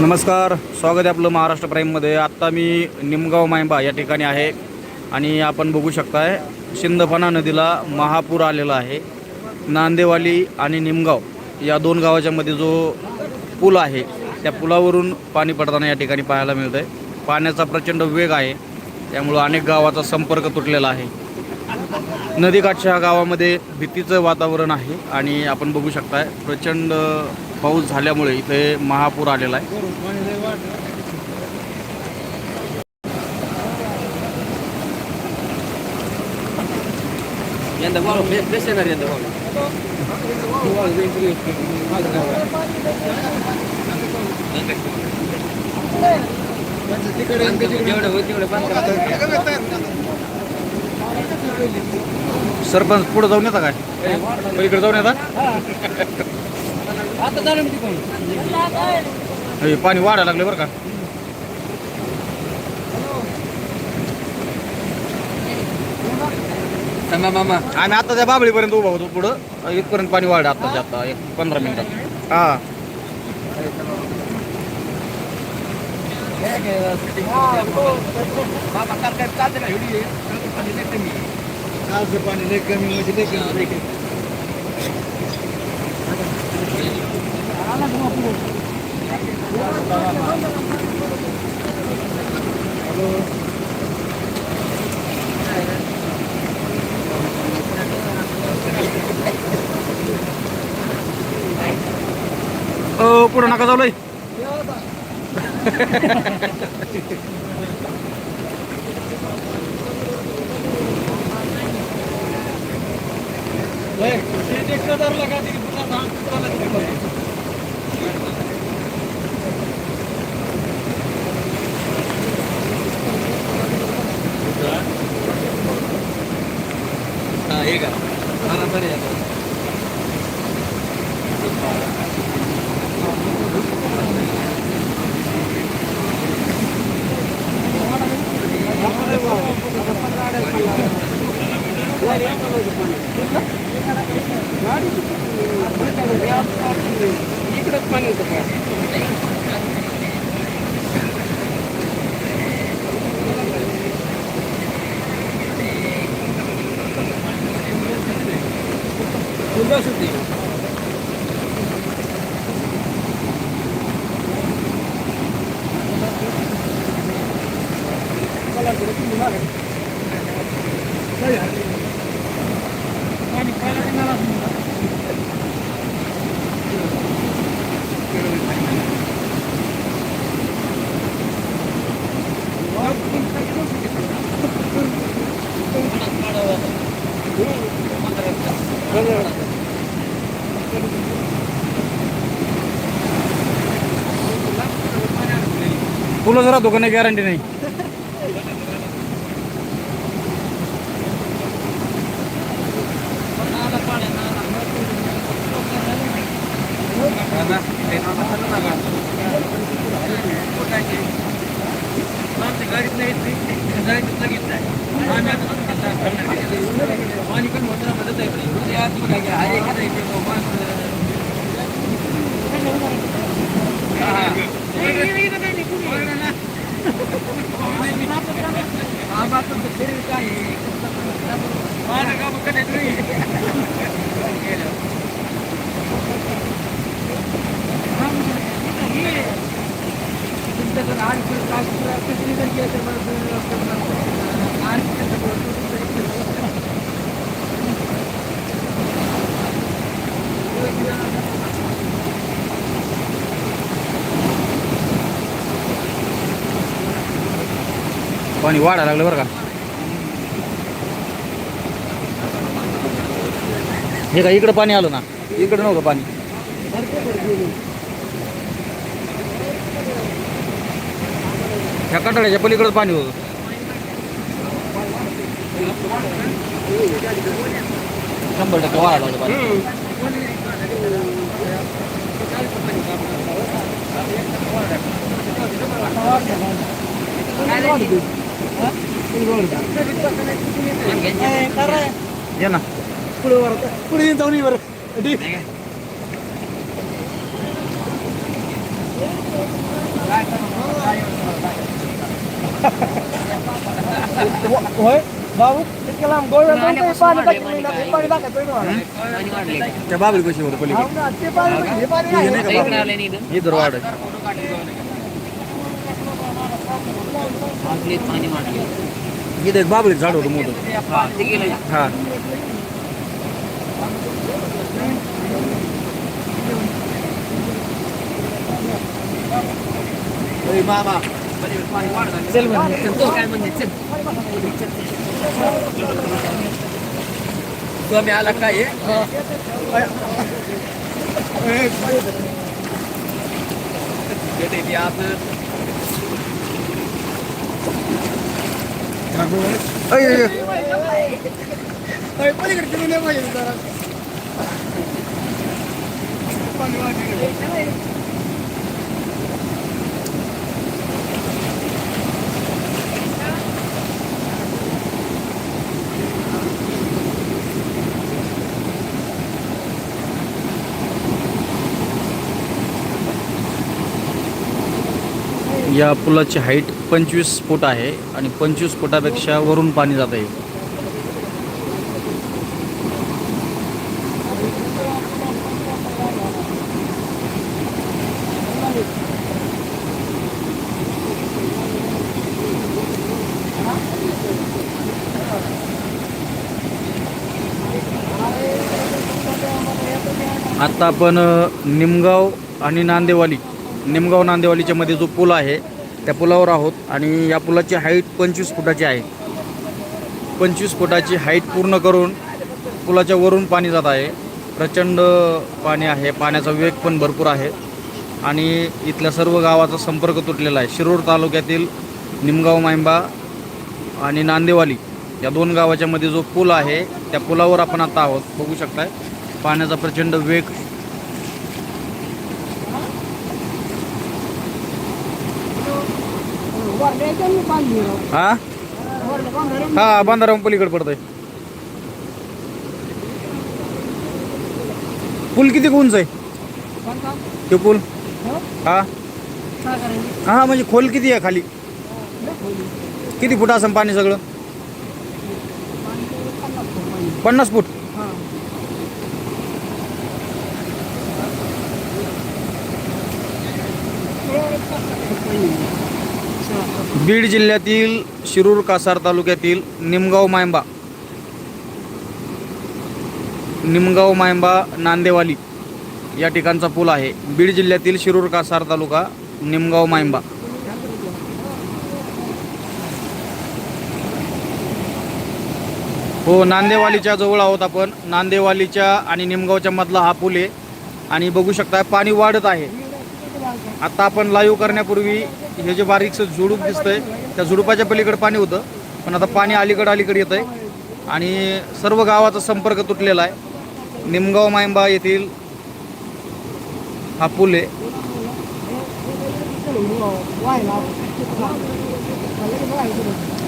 नमस्कार स्वागत आहे आपलं महाराष्ट्र प्राईममध्ये. आत्ता मी निमगाव मायंबा या ठिकाणी आहे आणि आपण बघू शकताय शिंदफणा नदीला महापूर आलेला आहे. नांदेवाली आणि निमगाव या दोन गावाच्या मध्ये जो पूल आहे त्या पुलावरून पाणी पडताना या ठिकाणी पाहायला मिळतं आहे पाण्याचा प्रचंड वेग आहे त्यामुळं अनेक गावाचा संपर्क तुटलेला आहे. नदीकाठच्या गावामध्ये भीतीचं वातावरण आहे आणि आपण बघू शकताय प्रचंड पाऊस झाल्यामुळे इथे महापूर आलेला आहे. यंदा बॉल येणार यंदा. सरपंच पुढे जाऊन येता काय? पलीकडे जाऊन येता? आता झालं मी तिकडून. हे पाणी वाढायला लागले बरं का. थांबा मामा. आम्ही आता त्या बाबळीपर्यंत उभा होतो पुढं. इथपर्यंत पाणी वाढलं आत्ताच्या आत्ता एक पंधरा मिनिटात हा. काय पाणी. कालचं लय कमी म्हणजे लय कमी लय कमी. अ पुढं नका जाऊ लय Продолжение следует... দুর্গাসুতি। होती. फुलं जरा धोका नाही गॅरंटी नाही गाडीत नाही जायचं लगेच नाही आम्ही आता पाणी पण होतं मदत आहे आज बघा की आहे का नाही ते माणसं हा, हा. हा, बाप तर फिरेल काय आहे? माझं काम करायचं नाही. तुमच्याकडे आणखी काय कसली जर केलं तर मग आणखी कसं बोलतो? पाणी वाढायला लागलं बरं का? हे का इकडं पाणी आलं ना? इकडं नव्हतं पाणी. ह्या कटाड्याच्या पलीकडं पाणी होतं शंभर टक्के वाढायला लागलं पाणी ये ना पुढे वर पुढे येऊन जाऊन ये बरं ठीक होय भाऊ इतक्या लांब जाऊन पाणी टाकलं हे पाणी टाकायचं ना मला. त्या बाबरी कशी होतं पलीकडे हो ना, ते पाणी हे पाणी नाही. वाढ आहे. एक बाबरी झाड होतं मोठं हा मामा चल म्हणजे काय तुम्ही आला काय अय, अय, अय. ओय, पलीकडे तिकडे नाही पाहिजे जरा. पाणी वाढलं. या पुलाची हाईट पंचवीस फूट आहे आणि पंचवीस फुटापेक्षा वरून पाणी जात आहे. आता आपण निमगाव आणि नांदेवाली निमगाव नांदेवालीच्या मध्ये जो पूल आहे त्या पुलावर आहोत आणि या पुलाची हाईट पंचवीस फुटाची आहे. पंचवीस फुटाची हाईट पूर्ण करून पुलाच्या वरून पाणी जात आहे. प्रचंड पाणी आहे पाण्याचा वेग पण भरपूर आहे. आणि इथल्या सर्व गावाचा संपर्क तुटलेला आहे. शिरूर तालुक्यातील निमगाव मायंबा आणि नांदेवाली या दोन गावाच्यामध्ये जो पूल आहे त्या पुलावर आपण आता आहोत. बघू शकताय. पाण्याचा प्रचंड वेग वाढल्याचं मी पाणी दिलं. हा? वाढलं हा बांधाराम पलीकडे पडतोय. पूल किती उंच आहे? ते पूल? हा? हा म्हणजे खोल किती आहे खाली? किती फुट असं पाणी सगळं? पन्नास फूट पाणी. पन्नास फूट हा. बीड जिल्ह्यातील शिरूर कासार तालुक्यातील निमगाव मायंबा निमगाव मायंबा नांदेवाली या ठिकाणचा पूल आहे. बीड जिल्ह्यातील शिरूर कासार तालुका निमगाव मायंबा हो नांदेवालीच्या जवळ आहोत आपण. नांदेवालीच्या आणि निमगावच्या मधला हा पूल आहे. आणि बघू शकता पाणी वाढत आहे. आता आपण लाईव्ह करण्यापूर्वी हे जे बारीकसं झुडूप दिसतंय त्या झुडुपाच्या पलीकडे पाणी होतं पण आता पाणी अलीकडं अलीकडे येत आहे आणि सर्व गावाचा संपर्क तुटलेला आहे. निमगाव मायंबा येथील हा पूल आहे.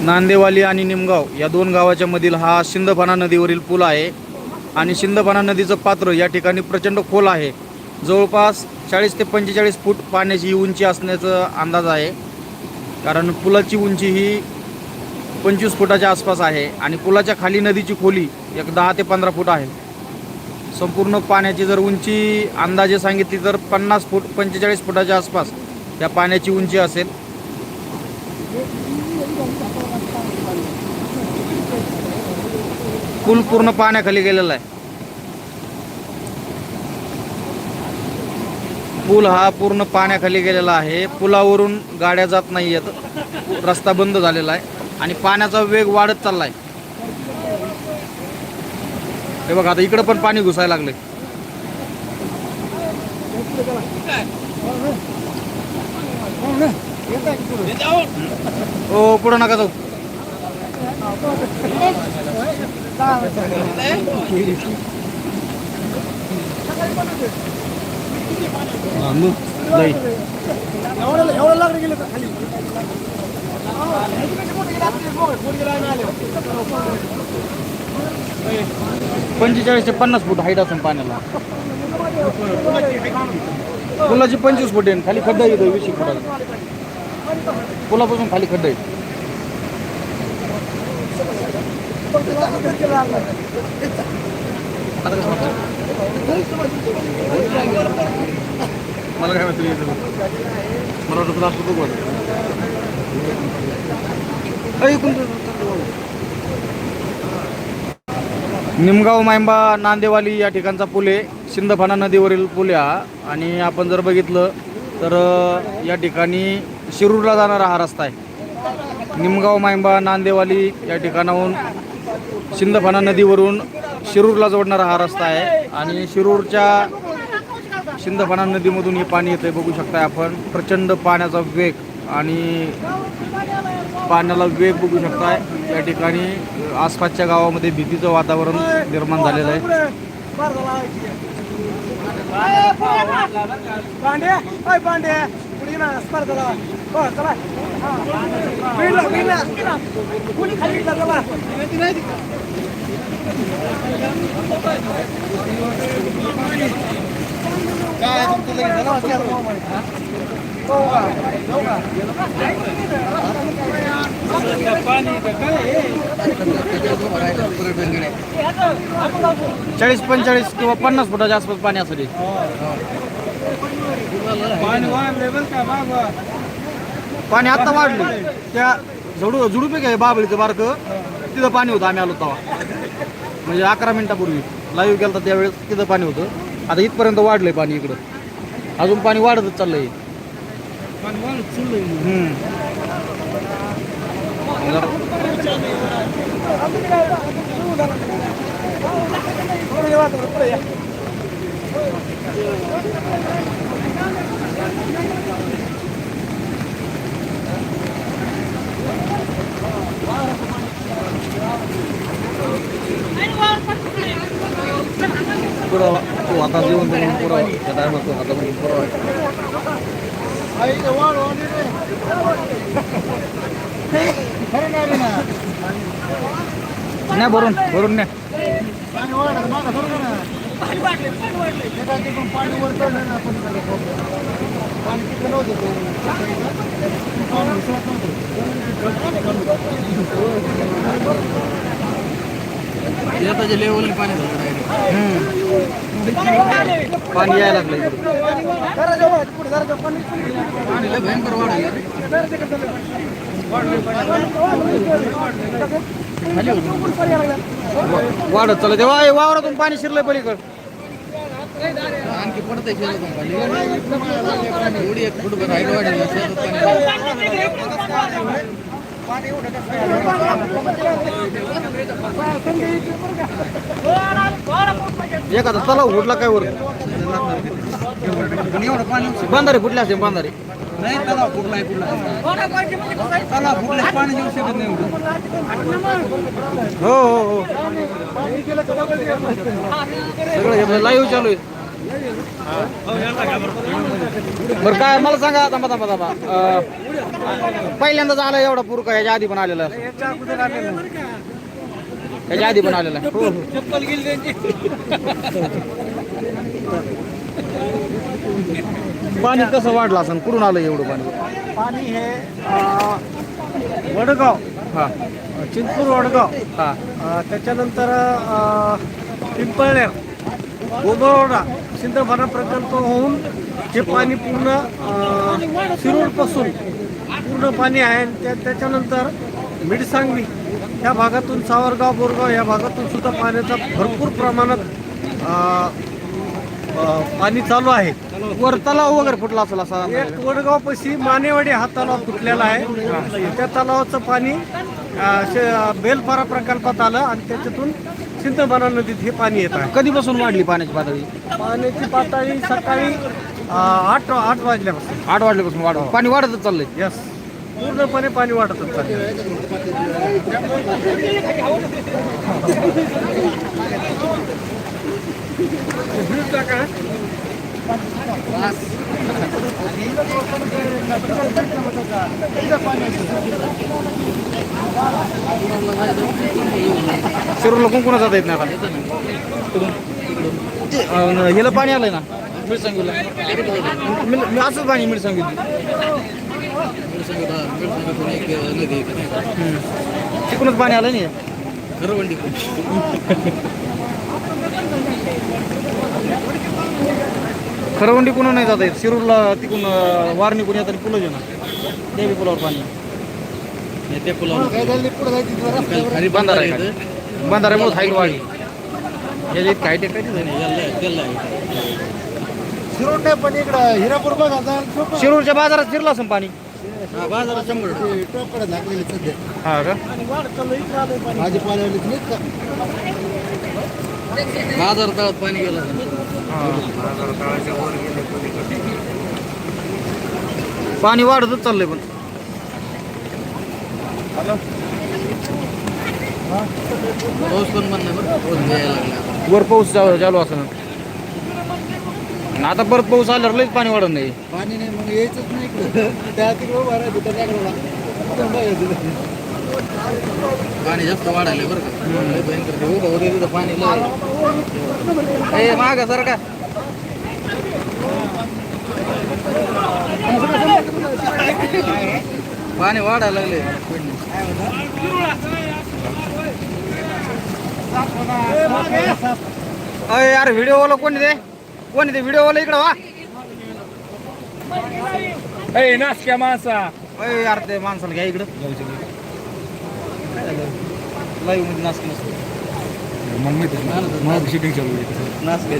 नांदेवाली आणि निमगाव या दोन गावाच्या मधील हा शिंदफणा नदीवरील पूल आहे. आणि शिंदफणा नदीचं पात्र या ठिकाणी प्रचंड खोल आहे. जवळपास चाळीस ते पंचेचाळीस फूट पाण्याची उंची असण्याचा अंदाज आहे. कारण पुलाची उंची ही पंचवीस फुटाच्या आसपास आहे आणि पुलाच्या खाली नदीची खोली एक दहा ते पंधरा फूट आहे. संपूर्ण पाण्याची जर उंची अंदाजे सांगितली तर पन्नास फूट पंचेचाळीस फुटाच्या आसपास त्या पाण्याची उंची असेल. पूल पूर्ण पाण्याखाली गेलेला आहे. पूल हा पूर्ण पाण्याखाली गेलेला आहे. पुलावरून गाड्या जात नाही आहेत रस्ता बंद झालेला आहे आणि पाण्याचा वेग वाढत चालला आहे हे बघा आता इकडं पण पाणी घुसायला लागले ओ हो, पुढं नका जाऊ. पंचेचाळीस ते पन्नास फूट हाईट असेल पाण्याला. पुलाची पंचवीस फूट आहे खाली खड्डा येतो वीस एक फुटाचा. पुलापासून खाली खड्डा आहे आता मला काय माहिती मला वाटतं तुला असं बघू निमगाव मायंबा नांदेवाली या ठिकाणचा पूल आहे. सिंदफाना नदीवरील पूल आहे हा. आणि आपण जर बघितलं तर या ठिकाणी शिरूरला जाणारा हा रस्ता आहे. निमगाव मायंबा नांदेवाली या ठिकाणाहून सिंदफाना नदीवरून शिरूरला जोडणारा हा रस्ता आहे. आणि शिरूरच्या शिंदफणा नदीमधून हे पाणी येतं बघू शकताय आपण. प्रचंड पाण्याचा वेग आणि पाण्याला वेग बघू शकताय. या ठिकाणी आसपासच्या गावामध्ये भीतीचं वातावरण निर्माण झालेलं आहे. हो, का? हो का? चाळीस पंचेचाळीस किंवा पन्नास फुटाच्या आसपास पाणी असेल पाणी आत्ता वाढलं त्या झडू झुडूपे आहे बाबळीचं बारकं तिथं पाणी होतं आम्ही आलो तेव्हा. म्हणजे अकरा मिनिटापूर्वी. लाईव्ह गेलं होता त्यावेळेस तिथं पाणी होतं. आता इथपर्यंत वाढलंय पाणी इकडं. अजून पाणी वाढतच चाललंय. हम्म. जरा- पुढे या, पुढे या. पुरावा तो आता जेवण बनवून पुरावा त्या टायमात आता बनवून पुरावा नाही भरून भरून नाही पाणी पाणी यायला लागलं इकडं. जरा जाऊ, वाढत चाललं तेव्हा वावरातून पाणी शिरलंय पलीकड आणखी पडतंय एवढी एक फुट राहिलं वाढेल एखादा तलाव फुटला काय वर? बांधारे फुटले असते बांधारे. नाही तलाव फुटलाय कुठला तलाव फुटलाय पाणी येऊ शकत नाही हो हो हो. सगळं लाईव्ह चालू आहे. बरं काय मला सांगा थांबा थांबा थांबा पहिल्यांदाच आला एवढा पूर का याच्या आधी पण आलेला? याच्या आधी पण आलेला. आहे. हो हो चप्पल गेली त्यांची. पाणी कसं वाढलं असं कुठून आलं एवढं पाणी? पाणी हे अं, वडगाव. हा. चिंचपूर वडगाव. हा. अं, त्याच्यानंतर अं, पिंपळनेर गोबरोडा सिंधफणा प्रकल्प होऊन हे पाणी पूर्ण अं, शिरूरपासून पूर्ण पाणी आहे आणि त्या त्याच्यानंतर मिडसांगवी ह्या भागातून सावरगाव बोरगाव या भागातून सुद्धा पाण्याचा भरपूर प्रमाणात पाणी चालू आहे. वर तलाव वगैरे फुटला असेल असा एक वडगाव पशी मानेवाडी हा तलाव फुटलेला आहे. त्या तलावाचं पाणी बेलपारा प्रकल्पात आलं आणि त्याच्यातून सिंधफणा नदीत हे पाणी येत आहे. कधीपासून वाढली पाण्याची पातळी? पाण्याची पातळी सकाळी आठ आठ वाजल्यापासून. आठ वाजल्यापासून वाढ पाणी वाढतच चाललंय. यस पूर्णपणे पाणी चाललंय. शिरूरला कोण कोणा जाता येत नाही आता? अं, ह्याला पाणी आलंय ना? मिरसंगीला. मिल- मी असंच पाणी मिरसंगीत तिकडूनच पाणी आलं नाही? खरवंडी खरवंडी कुणा नाही जाता येत. शिरूरला तिकून वारणी कोणी येतात पुलं ना देवी पुलावर पाणी. ते पुलावर. खाली बंधारा आहे. का? बंधाऱ्यामुळे हाईट वाढली. याच्या इतकं हाईट आहे नाही, याला. शिरोड नाही पण इकडं हिरापूर बघा शिरूरच्या बाजारात फिरला असं पाणी. हा, शंभर रुपये. टोकडे सध्या. हा का? भाजीपाल्यावाले नाहीत का? बाजार तळात पाणी गेलं. पाणी वाढतच चाललंय पण. पाऊस पण बंद वर पाऊस चालू चालू असं आता परत पाऊस आल्यावर लईच पाणी वाढत नाही. पाणी नाही मग यायचंच नाही इकडं. त्या तिकडं उभा राहायचं त्या त्याकडं पाणी जास्त वाढायला बरं का. लय भयंकर ते उभं होते तिथं पाणी लय ए माग सर का पाणी वाढायला लागले अय यार व्हिडिओ वाला कोणी ते कोणी ते व्हिडिओ वाला इकडं वा. ए नासक्या माणसा. अय यार ते माणसाला घ्या इकडं. लाईव्हमध्ये नसतो मग माहिती मग शूटिंग चालू आहे नाच नाही.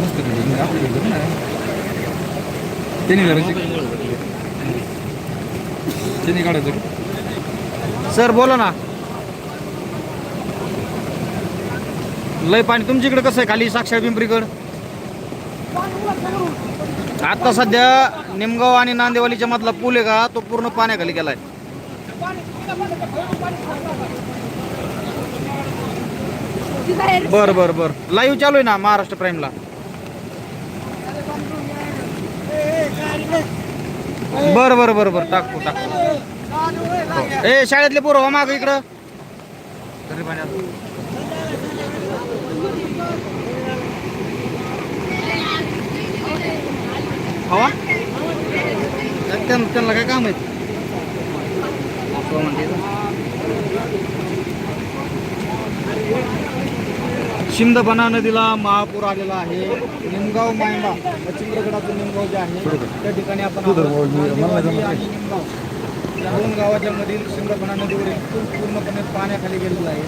मस्त आपल्याकडे ना. त्यांनी करायचं त्यांनी काढायचं सर बोला ना. लय पाणी तुमच्याकडे कसं आहे खाली साक्षर पिंपरीकड? आता सध्या निमगाव आणि नांदेवालीच्या मधला पूल आहे का? तो पूर्ण पाण्याखाली गेलाय. बर बर बर. लाईव्ह चालू आहे ना महाराष्ट्र प्राईमला बर बर बर बर. टाकतो टाकतो. ए शाळेतले पोरं हो माग इकडं तरी पाण्यात हवा त्यांना त्यांना काय काम आहे? हो म्हणते. शिंदपणा नदीला महापूर आलेला आहे. निमगाव मायंबा मच्छिंद्रगडाचं निमगाव जे आहे त्या ठिकाणी आपण या दोन गावाच्या मधील शिंदपणा नदीवरील पूर्णपणे पाण्याखाली गेलेला आहे.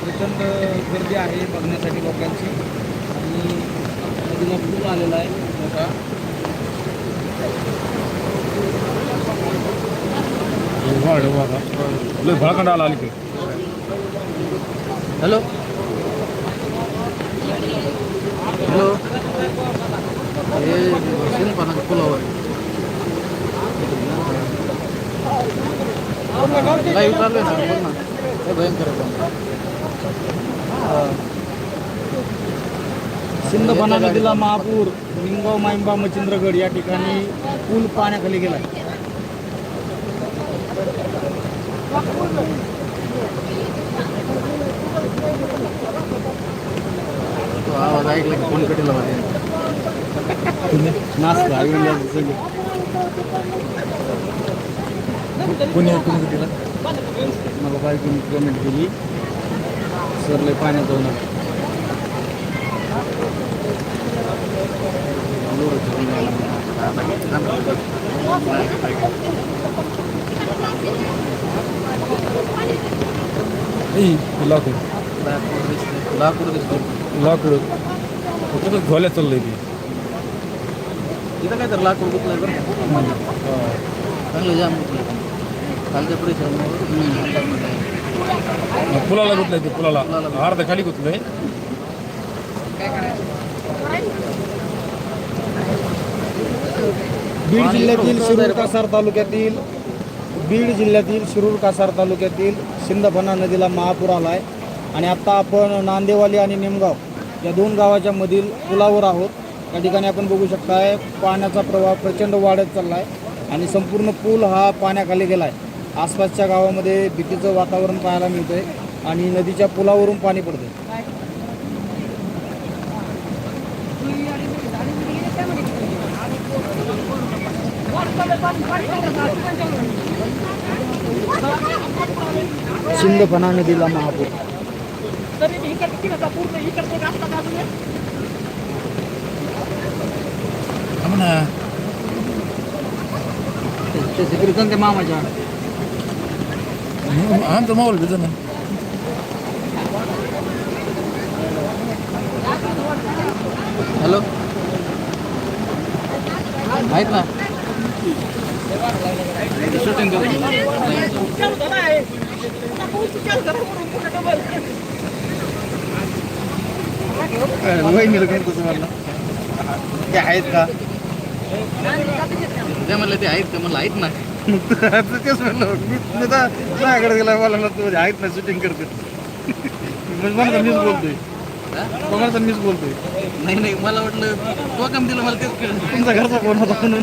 प्रचंड गर्दी आहे बघण्यासाठी लोकांची. आणि नदीला पूल आलेला आहे. मोठा भळखंड आला अलीकडे हॅलो. हॅलो. हे शिंदपानाच्या पुलावर लाईव्ह चालू आहे ना बोल ना. हे भयंकर. सिंदपणा नदीला महापूर. निमगाव मायंबा मच्छिंद्रगड या ठिकाणी पूल पाण्याखाली गेला. आवाज ऐकला की कोण कटीला कोणी कोणी केलं मला बायकोनी कमेंट केली. सरले पाण्यात जाऊन लाकूड लाकूड दिसतो लाकूड कुठं झोल्या चाललंय ती इथं काय तर लाकूड गुतलंय बरं का? चांगलं जाम खालच्या पुलाला गुतलंय ते पुलाला अर्धा खाली गुतलंय बीड जिल्ह्यातील शिरूर कासार तालुक्यातील बीड जिल्ह्यातील शिरूर कासार तालुक्यातील सिंदफणा नदीला महापूर आला आहे आणि आत्ता आपण नांदेवाली आणि निमगाव या दोन गावाच्या मधील पुलावर आहोत. या ठिकाणी आपण बघू शकताय पाण्याचा प्रवाह प्रचंड वाढत चालला आहे आणि संपूर्ण पूल हा पाण्याखाली गेला आहे आसपासच्या गावामध्ये भीतीचं वातावरण पाहायला मिळतंय. आणि नदीच्या पुलावरून पाणी पडतंय. सिंदफणा नदीला महापूर. ते मामाच्या. आमचं माहोल भेटत ना. हॅलो. आहेत ना शूटिंग वहिनीला करतो तुम्हाला ते आहेत का ते म्हणलं ते आहेत का म्हणलं आहेत ना तेच म्हणलं मी माझ्याकडे गेला मला ना तू आहेत ना शूटिंग करते म्हणजे मला मीच बोलतोय. तर मीच बोलतोय नाही नाही मला वाटलं तो काम दिलं मला तेच तुमचा घरचा फोन होता म्हणून.